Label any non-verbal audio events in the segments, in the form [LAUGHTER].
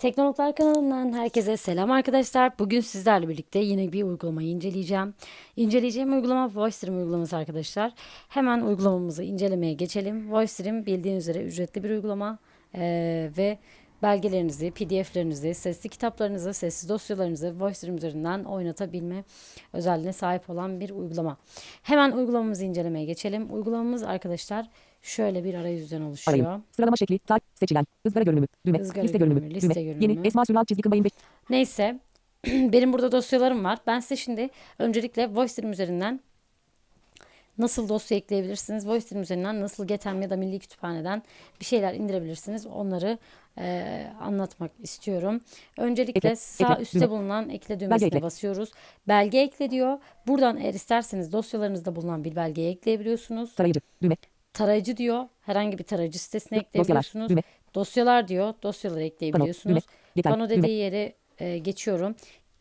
Teknologlar kanalından herkese selam arkadaşlar. Bugün sizlerle birlikte yine bir uygulamayı inceleyeceğim. İnceleyeceğim uygulama VoiceStream uygulaması arkadaşlar. Hemen uygulamamızı incelemeye geçelim. VoiceStream bildiğiniz üzere ücretli bir uygulama Ee, ve belgelerinizi, pdf'lerinizi, sesli kitaplarınızı, sessiz dosyalarınızı VoiceStream üzerinden oynatabilme özelliğine sahip olan bir uygulama. Hemen uygulamamızı incelemeye geçelim. Uygulamamız arkadaşlar şöyle bir arayüzden oluşuyor. Arayın. Sıralama şekli. Type. Seçilen. Izgara görünümü. Düğme. Izgara liste görünümü, görünümü. liste Düğme. görünümü. Yeni. Esma Süral çizgi kımbayın 5. Neyse [CLEARS THROAT] benim burada dosyalarım var. Ben size şimdi öncelikle VoiceStream üzerinden nasıl dosya ekleyebilirsiniz? VoiceStream üzerinden nasıl Getem ya da Milli Kütüphane'den bir şeyler indirebilirsiniz? Onları eee, anlatmak istiyorum. Öncelikle Ekle, sağ ekle, üstte düğme. bulunan ekle düğmesine basıyoruz. Belge ekle diyor. Buradan eğer isterseniz dosyalarınızda bulunan bir belgeyi ekleyebiliyorsunuz. Tarayıcı. Düğme. Tarayıcı diyor. Herhangi bir tarayıcı sitesine Dosyalar. ekleyebiliyorsunuz. Düğme. Dosyalar diyor. Dosyaları Pano. ekleyebiliyorsunuz. Düğme. Getem. Pano Düğme. dediği yere e, geçiyorum.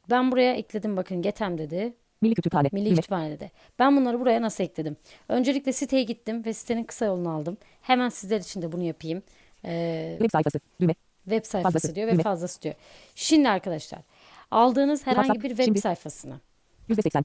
Ben buraya ekledim bakın Getem dedi. Milli Kütüphane. Milli Düğme. Kütüphane dedi. Ben bunları buraya nasıl ekledim? Öncelikle siteye gittim ve sitenin kısa yolunu aldım. Hemen sizler için de bunu yapayım. E, Web sayfası. Düğme. web sayfası Fazlası, diyor ve düğme. fazlası diyor. Şimdi arkadaşlar aldığınız herhangi WhatsApp, bir web şimdi. sayfasını %80.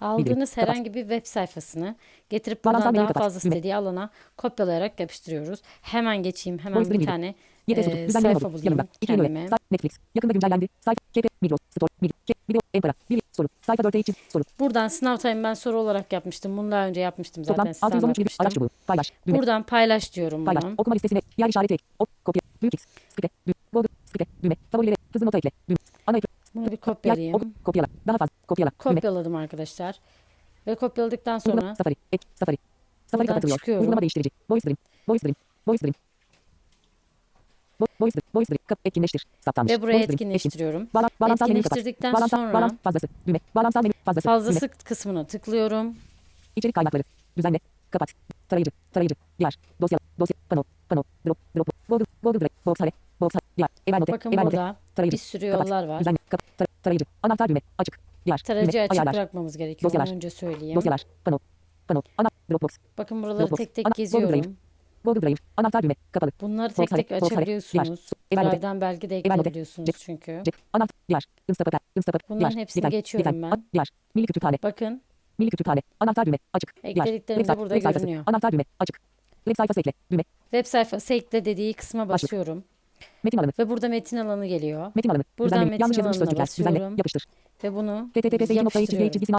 Aldığınız Kapat. herhangi bir web sayfasını getirip buradan daha fazla istediği alana kopyalayarak yapıştırıyoruz. Hemen geçeyim. Hemen Voice bir tane E, sucuk. Düzenleme sayfa bulayım yönü. kendime. Say- Netflix. Yakında güncellendi. Sayfa. KP. Migros. Store. Migros. Video. Empara. Bir. Soru. Sayfa 4'te için. Soru. Buradan sınav time ben soru olarak yapmıştım. Bunu daha önce yapmıştım zaten. Toplam size 613 gibi. Araç çubuğu. Paylaş. Düğme. Buradan paylaş diyorum Paylaş. bunu. Okuma listesine. Yer işareti ek. Ok. Kopya. Büyük X. Skripte. Düğme. Google. Skripte. Düğme. Favorilere. Hızlı nota ekle. Düğme. Ana ekran. Bunu bir kopyalayayım. Ok. Kopyala. Daha fazla. Kopyala. Kopyaladım arkadaşlar. Ve kopyaladıktan sonra Uygulama Safari. Ek. Safari. Safari kapatılıyor. çıkıyorum. Uygulama değiştirici. Voice Dream. Voice Dream. Voice Dream. Vo- Voice. Voice. Kap etkinleştir. Saptanmış. ve buraya etkinleştiriyorum. Menüyü kapat. Etkinleştirdikten Bağlamsal, sonra- bağlam, fazlası. Düğme. Bağlamsal menü fazlası. Fazlası Düğme. kısmına tıklıyorum. İçerik kaynakları. Düzenle. Kapat. Tarayıcı. Tarayıcı. Diğer. Dosya. Dosya. Pano. Pano. Drop. Drop. Google. Google Drive. Box Hare. Box Hare. Diğer. Evernote. Bakın Evernote. burada Tarayıcı. bir sürü Kapat. yollar var. Düzenle. Kapat. Tar- tarayıcı. Anahtar düğme. Açık. Diğer. Tarayıcı düğme. açık Ayarlar. bırakmamız gerekiyor. Dosyalar. Onu önce söyleyeyim. Dosyalar. Pano. Pano. Ana. Dropbox. Bakın buraları Dropbox. tek tek Ana- geziyorum. Google Drive. Anahtar düğme. Kapalı. Bunları tek tek açabiliyorsunuz. Drive'dan belge de ekleyebiliyorsunuz çünkü. Anahtar. Diğer. Instapaper. Instapaper. Bunların hepsini geçiyorum ben. Diğer. Milli Kütüphane. Bakın Milli Kütüphane. Anahtar düğme. Açık. Diğer. eklediklerimiz de burada görünüyor. Anahtar düğme. Açık. Web sayfası ekle. Düğme. Web sayfası ekle dediği kısma basıyorum. Metin alanı. Ve burada metin alanı geliyor. Metin alanı. Buradan Düzenleme. metin Yanlış yazılmış sözcükler. Düzenle. Yapıştır. Ve bunu https yapıştırıyorum.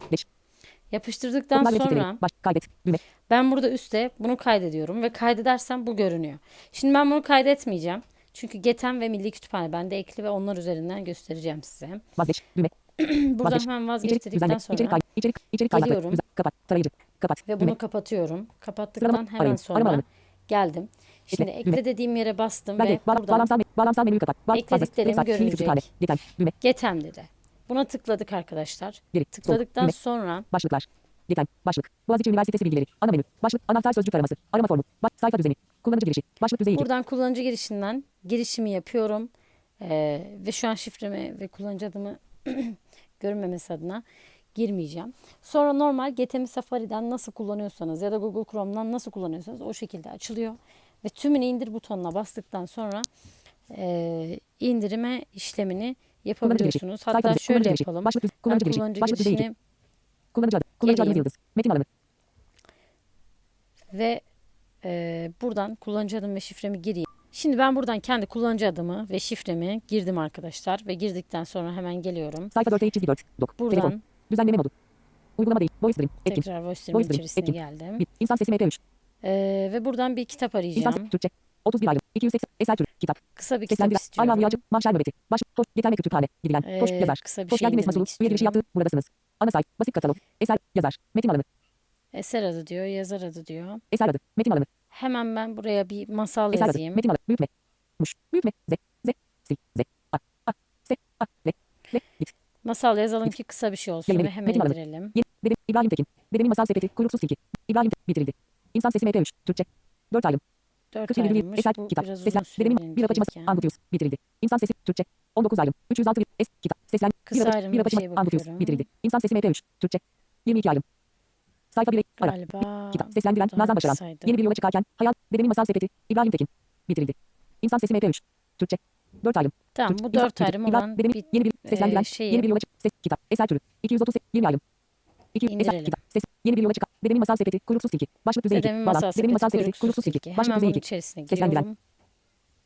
Çizgisi alt 5. Yapıştırdıktan Bunlar sonra. Baş. Kaydet. Düğme. ben burada üstte bunu kaydediyorum ve kaydedersem bu görünüyor. Şimdi ben bunu kaydetmeyeceğim. Çünkü Getem ve Milli Kütüphane bende ekli ve onlar üzerinden göstereceğim size. Vazgeç. Düğme. [CLEARS THROAT] Buradan Vazgeç. hemen vazgeçtirdikten sonra İçerik kay. İçerik. İçerik. Geliyorum. Düzen. Kapat. Tarayıcı. Kapat. ve Düğme. bunu kapatıyorum. Kapattıktan Sıralama. hemen Arayın. Sonra alanı. geldim. Şimdi Ekle. ekle Düğme. dediğim yere bastım Belge. ve Bağ- buradan Bağlamsal, bağlamsal menüyü kapat. Bağ- fazlası. Eklediklerim Website. Milli görünecek. Yeter. Düğme. Getem dedi. Buna tıkladık arkadaşlar. Geri. Sol. Tıkladıktan Düğme. sonra Başlıklar. Yeter. Başlık. Boğaziçi Üniversitesi bilgileri. Ana menü. Başlık. Anahtar sözcük araması. Arama formu. Baş, sayfa düzeni. Kullanıcı girişi. Başlık düzeyi 2. buradan kullanıcı girişinden girişimi yapıyorum. Ee, ve şu an şifremi ve kullanıcı adımı [CLEARS THROAT] görünmemesi adına girmeyeceğim. Sonra normal Getemi Safari'den nasıl kullanıyorsanız ya da Google Chrome'dan nasıl kullanıyorsanız o şekilde açılıyor. Ve tümünü indir butonuna bastıktan sonra e, indirime işlemini yapabiliyorsunuz. Hatta şöyle yapalım. Başlık kullanıcı girişi. Başlık düzeyi 2. girişini Kullanıcı adı. Kullanıcı Geleyim. yıldız. Metin alanı. ve e, buradan kullanıcı adım ve şifremi gireyim. Şimdi ben buradan kendi kullanıcı adımı ve şifremi girdim arkadaşlar ve girdikten sonra hemen geliyorum. Sayfa 4'te çizgi 4. Dok. Buradan Telefon. Düzenleme modu. Uygulama değil. Voice Dream. Etkin. tekrar Voice Dream. içerisine Etkin. geldim. 1. İnsan sesi MP3. E, ve buradan bir kitap İnsan arayacağım. sesi Türkçe. 31 ayrım. 280. Eser tür. Kitap. Kısa bir kitap istiyorum. Ayman Rüyacı. Mahşer nöbeti. Baş. Hoş. Yeterme kütüphane. Gidilen. Hoş. Ee, Yazar. kısa bir Hoş şey geldin Esma Sulu. indirmek Üye girişi yaptı. Buradasınız. Ana sayfa. Basit katalog. Eser. Yazar. Metin alanı. Eser adı diyor, yazar adı diyor. Eser adı. Metin alanı. Hemen ben buraya bir masal Eser adı. yazayım. Metin alanı. Büyütme. Muş. Büyütme. Z. Z. Si. Z. A. A. S. A. Le. Le. Git. Masal yazalım ki kısa bir şey olsun Yayın ve hemen metin indirelim. Dedem. İbrahim Tekin. Dedemin masal sepeti. Kuyruksuz tilki. İbrahim Te- bitirildi. İnsan sesi MP3. Türkçe. 4 ayrım. 4 47 ayrılmış. Eser. Bu Kitap. biraz uzun Seslen. süre Dedemin bir apaçı indirirken. Anlatıyoruz. Bitirildi. İnsan sesi. Türkçe. 19 ayrım. 306 bir. Es. Kitap. Seslen. Kısa bir ayrımlı bir Anlatıyoruz. bakıyorum. Bitirildi. İnsan sesi MP3. Türkçe. 22 ayrım. Sayfa 1. Ara. Galiba Kitap. Seslendiren Nazan Başaran. Yeni bir yola çıkarken. Hayal. Dedemin masal sepeti. İbrahim Tekin. Bitirildi. İnsan sesi MP3. Türkçe. 4 ayrım. Tamam Türk, bu imza, dört Türk, ayrım imza, olan bir yeni bir seslendiren, e, şeyi yeni bir yola çık, ses, kitap, eser türü, 230, 20 ayrım. 2 eser, İndirelim. kitap, ses, yeni bir yola çık, dedemin masal sepeti, kuyruksuz tilki, başlık düzey 2, Dedemin masal dedemin masal sepeti sepeti, tilki, tilki. başlık Hemen düzey bunun 2, içerisine giriyorum.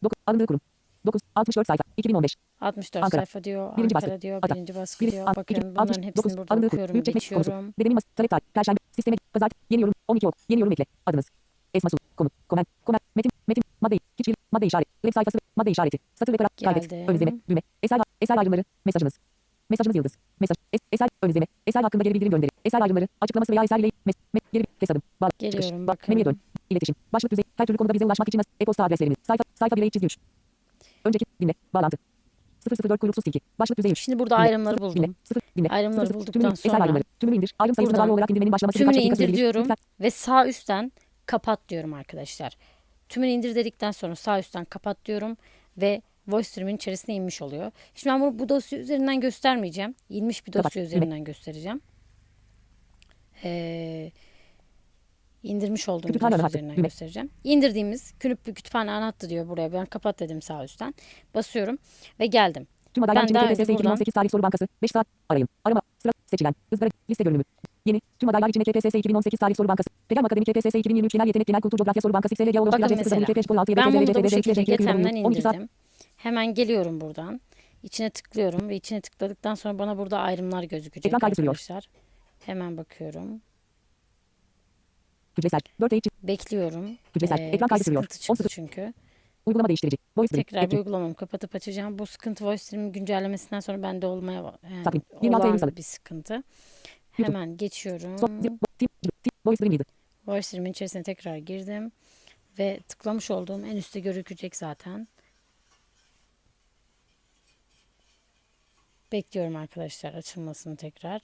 9, alındığı kurum, 9, 64 sayfa, 2015, 64 Ankara. sayfa diyor. Birinci Ankara baskı. diyor. Ata. Birinci baskı Birinci- diyor. Bakın bunların 69, hepsini burada alındığı kurum, okuyorum. büyük çekmek konusu, dedemin masal, talep tarih, perşembe, sisteme, pazartesi, yeni yorum, 12 ok, yeni yorum ekle, adınız, esma su, komut, komen, komen, metin, metin, madde, küçük, madde işareti, web sayfası, madde işareti, satır ve para, kaydet, ön izleme, düğme, eser, eser ayrımları, mesajınız, mesajınız yıldız, mesaj, es, eser, ön izleme, eser hakkında geri bildirim gönderi, eser ayrımları, açıklaması veya eser ile, mes, me, geri, hesadım, bağ, Geliyorum bak, menüye dön, iletişim, başlık düzey, her türlü konuda bize ulaşmak için e-posta adreslerimiz, sayfa, sayfa 1 çizgi 3. Önceki, dinle, bağlantı. 004 kuyruksuz tilki, başlık düzey 3. Şimdi burada Dinle, ayrımları buldum. dinle, sıfır, dinle, Ayrımları sıfır, bulduktan tümünü, eser sonra ayrımları, tümünü indir, ayrım sayısına bağlı olarak indirmenin başlaması birkaç dakika indir sürebilir. diyorum ve sağ üstten kapat diyorum arkadaşlar. Tümünü indir dedikten sonra sağ üstten kapat diyorum ve voice stream'in içerisine inmiş oluyor. Şimdi ben bunu bu dosya üzerinden göstermeyeceğim. İnmiş bir dosya üzerinden göstereceğim. Ee, indirmiş olduğum Kütüphane dosya üzerinden göstereceğim. İndirdiğimiz bir kütüphane anahtarı diyor buraya. Ben kapat dedim sağ üstten. Basıyorum ve geldim. Tüm adaylar için buradan- 2018 Tarih Soru Bankası 5 saat arayın. Arama sıra seçilen ızgara liste görünümü. Yeni tüm adaylar için KPSS 2018 Tarih Soru Bankası. Pegam Akademi KPSS 2023 Genel Yetenek Genel Kültür Coğrafya Soru Bankası XL Yavuz Bakın mesela CP 5 Bol 6 ben bunu da bu şekilde Getem'den indirdim. Hemen geliyorum buradan. İçine tıklıyorum ve içine tıkladıktan sonra bana burada ayrımlar gözükecek arkadaşlar. Hemen bakıyorum. Hücresel 4 H Bekliyorum. Hücresel Ee, ekran bir kaydı sürüyor. sıkıntı çıktı 10 çünkü. uygulama değiştirici. Voice. Tekrar bir Etki. uygulamamı kapatıp açacağım. Bu sıkıntı voice stream güncellemesinden sonra bende olmaya yani Takvim. 26 Eylül olan bir sıkıntı. YouTube. Hemen geçiyorum. Voice yedi. Voice stream'in içerisine tekrar girdim. Ve tıklamış olduğum en üstte gözükecek zaten. Bekliyorum arkadaşlar açılmasını tekrar.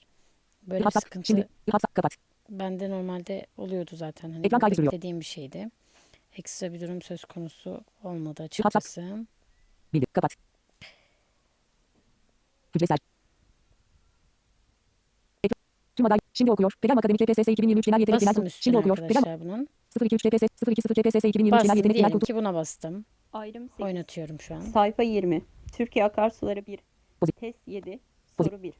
Böyle bir sıkıntı şimdi hafsak kapat. bende normalde oluyordu zaten. Hani Ekran sürüyor. beklediğim bir şeydi. Ekstra bir durum söz konusu olmadı açıkçası. Bildi kapat. Hücresel. Tüm aday şimdi okuyor. Pegam Akademi KPSS 2023 Genel Yetenek Genel Kültür. Şimdi okuyor. Pegam bunun. 02 KPSS 02 KPSS 2023 Genel Yetenek Genel diyelim Kültür. ki buna bastım. Ayrım 8. Oynatıyorum şu an. Sayfa 20. Türkiye akarsuları 1. Test 7. Pozit- Soru 1.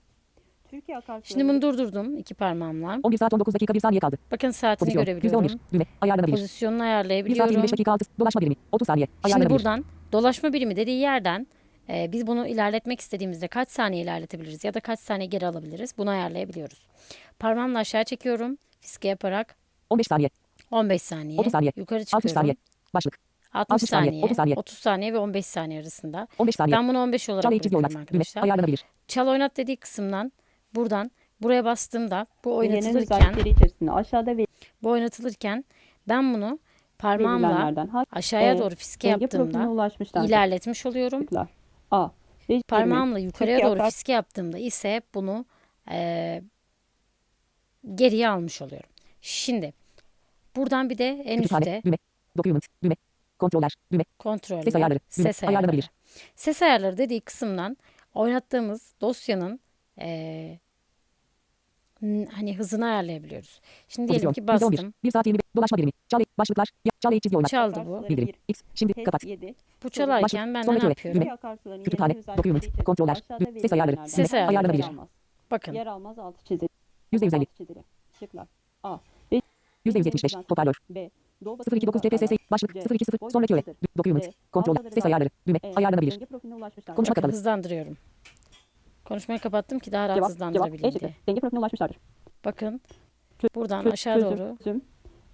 Türkiye akarsuları Şimdi bunu durdurdum iki parmağımla. 11 saat 19 dakika 1 saniye kaldı. Bakın saatini Pozisyon görebiliyorum. %11. Düğme ayarlanabilir. Pozisyonunu 1 saat 25 ayarlayabiliyorum. dakika 6 dolaşma birimi 30 saniye Şimdi ayarlanabilir. buradan dolaşma birimi dediği yerden e, biz bunu ilerletmek istediğimizde kaç saniye ilerletebiliriz ya da kaç saniye geri alabiliriz bunu ayarlayabiliyoruz. Parmağımla aşağı çekiyorum fiske yaparak 15 saniye 15 saniye, 30 saniye, yukarı 60 çıkıyorum. saniye başlık 60, 60 saniye, saniye, 30 saniye. 30 saniye ve 15 saniye arasında. 15 saniye. Ben bunu 15 olarak Çal bırakıyorum arkadaşlar. ayarlanabilir. Çal oynat dediği kısımdan buradan buraya bastığımda bu oynatılırken içerisinde aşağıda bu oynatılırken ben bunu parmağımla aşağıya E, doğru fiske yaptığımda ilerletmiş oluyorum. Tıklar. A. Rejim Parmağımla yukarıya doğru akar- fiske yaptığımda ise bunu eee, geriye almış oluyorum. Şimdi buradan bir de en üstte. Document. Düğme. Kontroller. Düğme. kontroller, Ses ayarları, düğme, ses ayarları. ayarlanabilir. Ses ayarları dediği kısımdan oynattığımız dosyanın eee, n- hani hızını ayarlayabiliyoruz. Şimdi diyelim ki %11. bastım. 1 saat 20 dolaşma birimi. Çal başlıklar. Ya, çal çizgi oynat. Çaldı bu. Bildirim. X. Şimdi Test kapat. 7. Bu çalarken ben ne yapıyorum? düğme. Kütüphane, document, kontroller, ses ayarları, Ses ayarları. ayarlanabilir. Bakın Yer almaz altı çizilir. %150. Altı çizilir. Şıklar. A. %175. Hoparlör. B. Doğu 029 KPSS. Başlık C. 020. Voice Sonraki öğe. Document. Alfaları Ses ayarları. Düğme. E. Ayarlanabilir. Konuşma kapalı. hızlandırıyorum. Konuşmayı kapattım ki daha rahat Cevap. Hızlandırabileyim diye. Denge profiline ulaşmışlardır. Bakın buradan aşağı doğru Çözüm.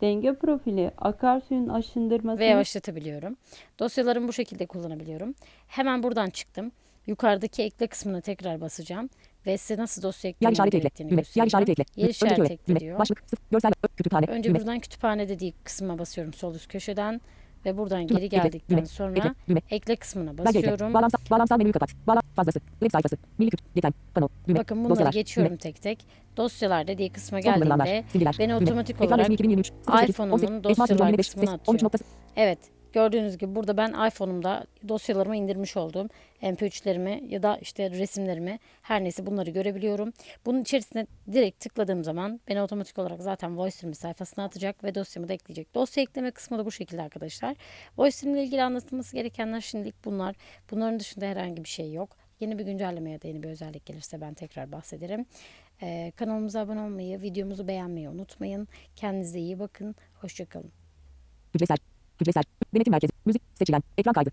Denge profili akarsuyun aşındırmasını ve yavaşlatabiliyorum. Dosyalarımı bu şekilde kullanabiliyorum. Hemen buradan çıktım. Yukarıdaki ekle kısmına tekrar basacağım. Ve size nasıl dosya Yer işareti ekle. Düğme. Yer işareti ekle. Yer işareti ekle diyor. Başlık. Sıfır. Görsel. Kütüphane. Önce Düğme. buradan kütüphane dediği kısma basıyorum sol üst köşeden. Ve buradan Düğme. geri geldikten Düğme. sonra Ekle. Düğme. ekle kısmına Belge ekle. basıyorum. Bağlamsal, bağlamsal menüyü kapat. Bağlam fazlası. Web sayfası. Milli küt. Yetem. Pano. Düğme. Bakın bunları Dosyalar. geçiyorum Düğme. tek tek. Dosyalar dediği kısma geldiğinde Silgiler. beni Düğme. otomatik olarak resmi 2023. 08, iPhone'umun 18, Esma dosyalar 25, kısmına 13 atıyor. evet Gördüğünüz gibi burada ben iPhone'umda dosyalarımı indirmiş olduğum MP3'lerimi ya da işte resimlerimi her neyse bunları görebiliyorum. Bunun içerisine direkt tıkladığım zaman beni otomatik olarak zaten VoiceStream sayfasına atacak ve dosyamı da ekleyecek. Dosya ekleme kısmı da bu şekilde arkadaşlar. VoiceStream ile ilgili anlatılması gerekenler şimdilik bunlar. Bunların dışında herhangi bir şey yok. Yeni bir güncelleme ya da yeni bir özellik gelirse ben tekrar bahsederim. Ee, kanalımıza abone olmayı, videomuzu beğenmeyi unutmayın. Kendinize iyi bakın. Hoşçakalın. Hücresel. Hücresel. Denetim merkezi. Müzik. Seçilen. Ekran kaydı.